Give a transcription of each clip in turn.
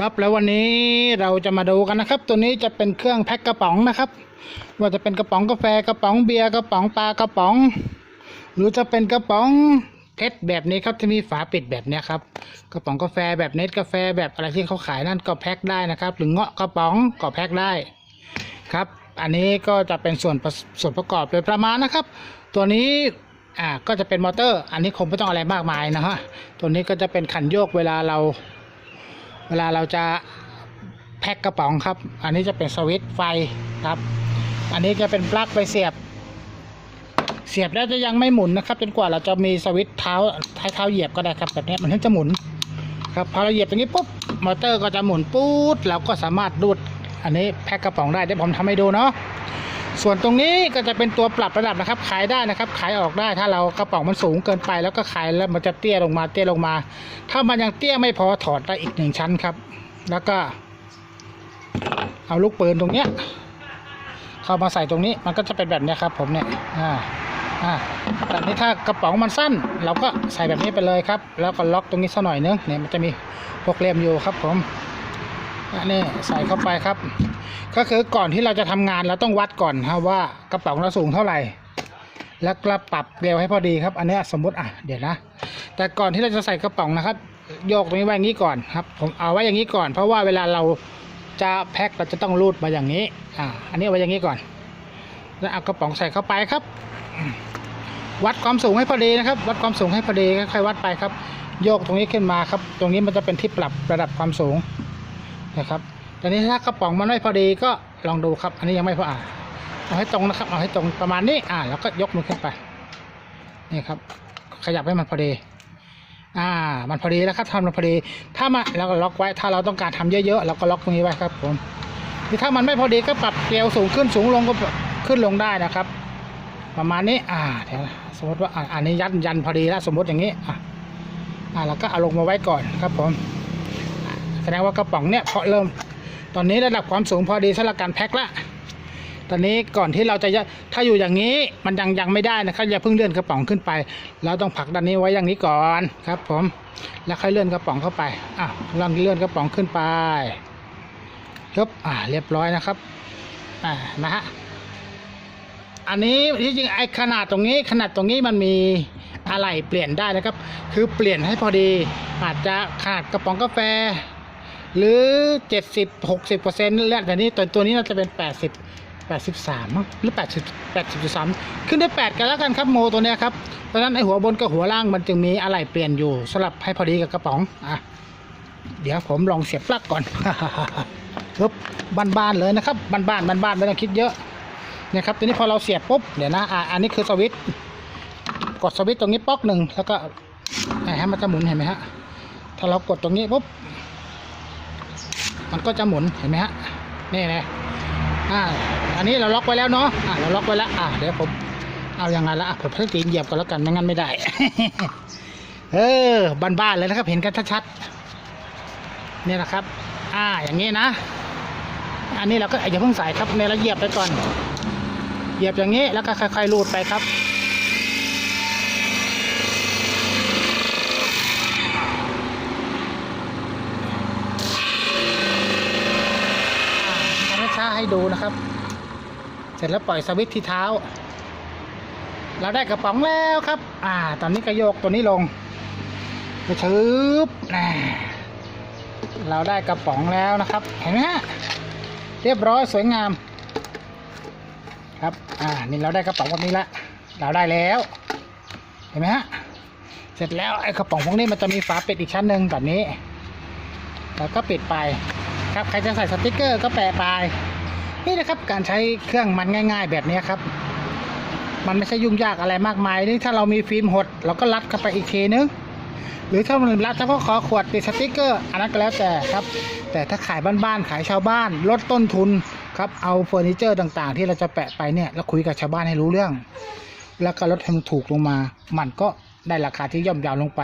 ครับแล้ววันนี้เราจะมาดูกันนะครับ ตัวนี้จะเป็นเครื่องแพ็คกระป๋องนะครับ ว่าจะเป็นกระป๋องกาแฟกระป๋องเบียร์กระป๋องปลากระป๋อง หรือจะเป็นกระป๋องเพชรแบบนี้ครับที่มีฝาปิดแบบนี้ครับกระป๋องกาแฟแบบเน็ตกาแฟแบบอะไรที่เขาขายนั่นก็แพ็คได้นะครับ หรือเงาะกระป๋องก็แพ็คได้ครับ อันนี้ก็จะเป็นส่วนส่วนประกอบโดยประมาณนะครับ ตัวนี้อ่าก็จะเป็นมอเตอร์ อันนี้คงไม่ต้องอะไรมากมายนะฮะตัวนี้ก็จะเป็นขันโยกเวลาเรา เวลาเราจะแพ็คกระป๋องครับ อันนี้จะเป็นสวิตช์ไฟครับ อันนี้จะเป็นปลั๊กไปเสียบ เสียบแล้วจะยังไม่หมุนนะครับจนกว่าเราจะมีสวิตช์เท้าท้ายเท้าเหยียบก็ได้ครับแบบนี้มันถึงจะหมุนครับพอเราเหยียบตรงนี้ปุ๊บมอเตอร์ก็จะหมุนปู๊ดเราก็สามารถดูดอันนี้แพ็คกระป๋องได้เดี๋ยวผมทำให้ดูเนาะ ส่วนตรงนี้ก็จะเป็นตัวปรับระดับนะครับ ขายได้นะครับ ขายออกได้ถ้าเรากระป๋องมันสูงเกินไป แล้วก็ขายแล้วมันจะเตี้ยลงมาเตี้ยลงมา ถ้ามันยังเตี้ยไม่พอถอดได้อีกหนึ่งชั้นครับ แล้วก็ เอาลูกปืนตรงเนี้ยเข้ามาใส่ตรงนี้มันก็จะเป็นแบบนี้ครับ ผมเนี่ยอ่าอ่าแต่นี้ถ้ากระป๋องมันสั้น เราก็ใส่แบบนี้ไปเลยครับ แล้วก็ล็อกตรงนี้สักหน่อยนึงเนี่ยมันจะมีพวกเล่มอยู่ครับผม อันนี้ใส่เข้าไปครับ ก็คือก่อนที่เราจะทำงานเราต้องวัดก่อนครับว่ากระป๋องเราสูงเท่าไหร่ แล้วก็ปรับเกลียวให้พอดีครับ อันนี้สมมติอะเดี๋ยวนะ แต่ก่อนที่เราจะใส่กระป๋องนะครับ โยกตรงนี้ไว้อย่างนี้ก่อนครับ ผมเอาไว้อย่างนี้ก่อน เพราะว่าเวลาเราจะแพ็คเราจะต้องรูดมาอย่างนี้ อ่า อันนี้เอาไว้อย่างนี้ก่อน แล้วเอากระป๋องใส่เข้าไปครับ วัดความสูงให้พอดีนะครับ วัดความสูงให้พอดีค่อยๆวัดไปครับ โยกตรงนี้ขึ้นมาครับ ตรงนี้มันจะเป็นที่ปรับระดับความสูง นะครับตอนนี้ถ้ากระป๋องมันไม่พอดีก็ลองดูครับ อันนี้ยังไม่พออ่าเอาให้ตรงนะครับเอาให้ตรงประมาณนี้อ่าแล้วก็ยกมือขึ้นไปนี่ครับ ขยับให้มันพอดี อ่า มันพอดีแล้วครับทำมันพอดี ถ้ามาเราก็ล็อกไว้ถ้าเราต้องการทำเยอะๆเราก็ล็อกตรงนี้ไว้ครับผมคือถ้ามันไม่พอดีก็ปรับเกลียวสูงขึ้นสูงลงก็ขึ้นลงได้นะครับ ประมาณนี้อ่าเดี๋ยวสมมติว่าอ่าอันนี้ยันยันพอดีแล้วสมมติอย่างนี้อะอ่าเราก็เอาลงมาไว้ก่อนครับผม แสดงว่ากระป๋องเนี่ยเพอเริ่ม ตอนนี้ระดับความสูงพอดีสำหรับการแพ็คละตอนนี้ก่อนที่เราจะถ้าอยู่อย่างนี้มันยังยังไม่ได้นะครับอย่าเพิ่งเลื่อนกระป๋องขึ้นไป เราต้องผลักด้านนี้ไว้อย่างนี้ก่อนครับ ผมแล้วค่อยเลื่อนกระป๋องเข้าไปอะลองเลื่อนกระป๋องขึ้นไปครับอ่าเรียบร้อยนะครับอ่านะฮะอันนี้ที่จริงไอ้ขนาดตรงนี้ขนาดตรงนี้มันมีอะไรเปลี่ยนได้นะครับ คือเปลี่ยนให้พอดี อาจจะขนาดกระป๋องกาแฟ หรือ70 60เปอร์เซ็นต์แล้วแต่นี้ตัวตัวนี้น่าจะเป็น80 83มั้งหรือ80 83ขึ้นได้8กันแล้วกันครับโมตัวเนี้ยครับเพราะฉะนั้นไอหัวบนกับหัวล่างมันจึงมีอะไรเปลี่ยนอยู่สลับให้พอดีกับกระป๋องอะเดี๋ยวผมลองเสียบปลั๊กก่อนปึ๊บบ้านๆเลยนะครับบ้านๆบ้านๆไม่ต้องคิดเยอะเนี่ยครับทีนี้พอเราเสียบปุ๊บเดี๋ยวนะอ่าอันนี้คือสวิตช์กดสวิตช์ตรงนี้ป๊อกหนึ่งแล้วก็ให้มันจะหมุนเห็นไหมฮะถ้าเรากดตรงนี้ปุ๊บ มันก็จะหมุนเห็นไหมฮะนี่นะอ่าอันนี้เราล็อกไว้แล้วเนาะอ่าเราล็อกไว้แล้วอ่าเดี๋ยวผมเอายังไงละอะผมใช้ตีนเหยียบก่อนแล้วกันไม่งั้นไม่ได้ เออบ้านๆเลยนะครับ เห็นกันชัดๆเนี่ยนะครับ อ่าอย่างนี้นะ อันนี้เราก็อย่าเพิ่งใส่ครับเนี่ยเราเหยียบไปก่อน เหยียบอย่างนี้แล้วก็ค่อยๆลูดไปครับ อ่าทำ ช้าๆให้ดูนะครับ เสร็จแล้วปล่อยสวิตช์ที่เท้า เราได้กระป๋องแล้วครับ อ่า ตอนนี้ก็โยกตัวนี้ลงไปชืบน่เราได้กระป๋องแล้วนะครับ เห็นไหมฮะ เรียบร้อยสวยงาม ครับ อ่า นี่เราได้กระป๋องแบบนี้ละ เราได้แล้ว เห็นไหมฮะ เสร็จแล้วไอ้กระป๋องพวกนี้มันจะมีฝาปิดอีกชั้นหนึ่งแบบนี้ แล้วก็ปิดไป ครับ ใครจะใส่สติกเกอร์ก็แปะไป นี่นะครับการใช้เครื่องมันง่าย ๆ แบบนี้ครับ มันไม่ใช่ยุ่งยากอะไรมากมายนี่ถ้าเรามีฟิล์มหด เราก็รัดเข้าไปอีกทีนึงหรือถ้ามันรัดเฉพาะขอขวดติดสติกเกอร์อันนั้นก็แล้วแต่ครับ แต่ถ้าขายบ้านๆขายชาวบ้าน ลดต้นทุนครับเอาเฟอร์นิเจอร์ต่างๆ ที่เราจะแปะไปเนี่ยแล้วคุยกับชาวบ้านให้รู้เรื่อง แล้วก็ลดให้มันถูกลงมา มันก็ได้ราคาที่ย่อมเยาวลงไป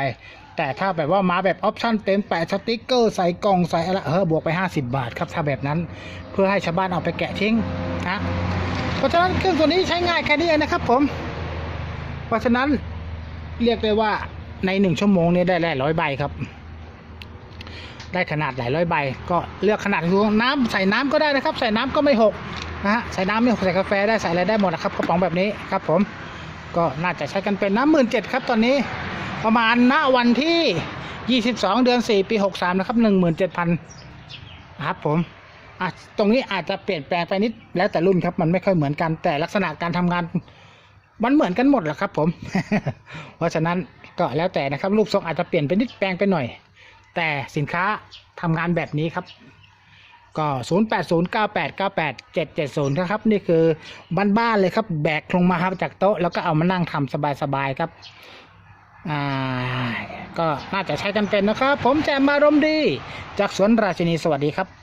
แต่ถ้าแบบว่ามาแบบออปชั่นเต็มแปะสติกเกอร์ใส่กล่องใส่อะไรเออบวกไป 50 บาทครับถ้าแบบนั้นเพื่อให้ชาวบ้านเอาไปแกะทิ้งนะเพราะฉะนั้นเครื่องตัวนี้ใช้ง่ายแค่นี้นะครับผม เพราะฉะนั้นเรียกได้ว่าในหนึ่งชั่วโมงนี้ได้แล่ร้อยใบครับ ได้ขนาดหลายร้อยใบ ก็เลือกขนาดดูน้ำใส่น้ำก็ได้นะครับ ใส่น้ำก็ไม่หกนะฮะใส่น้ำไม่หกใส่กาแฟได้ใส่อะไรได้หมดนะครับกระป๋องแบบนี้ครับ ผม ก็น่าจะใช้กันเป็นน้ำหมื่นเจ็ดครับตอนนี้ ประมาณณวันที่ 22 เดือน 4 ปี 63 นะครับ 17,000นะครับผมตรงนี้อาจจะเปลี่ยนแปลงไปนิดแล้วแต่รุ่นครับ มันไม่ค่อยเหมือนกันแต่ลักษณะการทำงานมันเหมือนกันหมดแหละครับ ผม เพราะฉะนั้นก็แล้วแต่นะครับ รูปทรงอาจจะเปลี่ยนไปนิดแปลงไปหน่อย แต่สินค้าทำงานแบบนี้ครับ ก็ 0 8 0 9 8 9 8 7 7 0 นะครับ นี่คือบ้านๆเลยครับ แบกลงมาครับจากโต๊ะแล้วก็เอามานั่งทำสบายๆครับ อ่าก็น่าจะใช้กันเป็นนะครับ ผมแจมมารมดี จากสวนราชินีสวัสดีครับ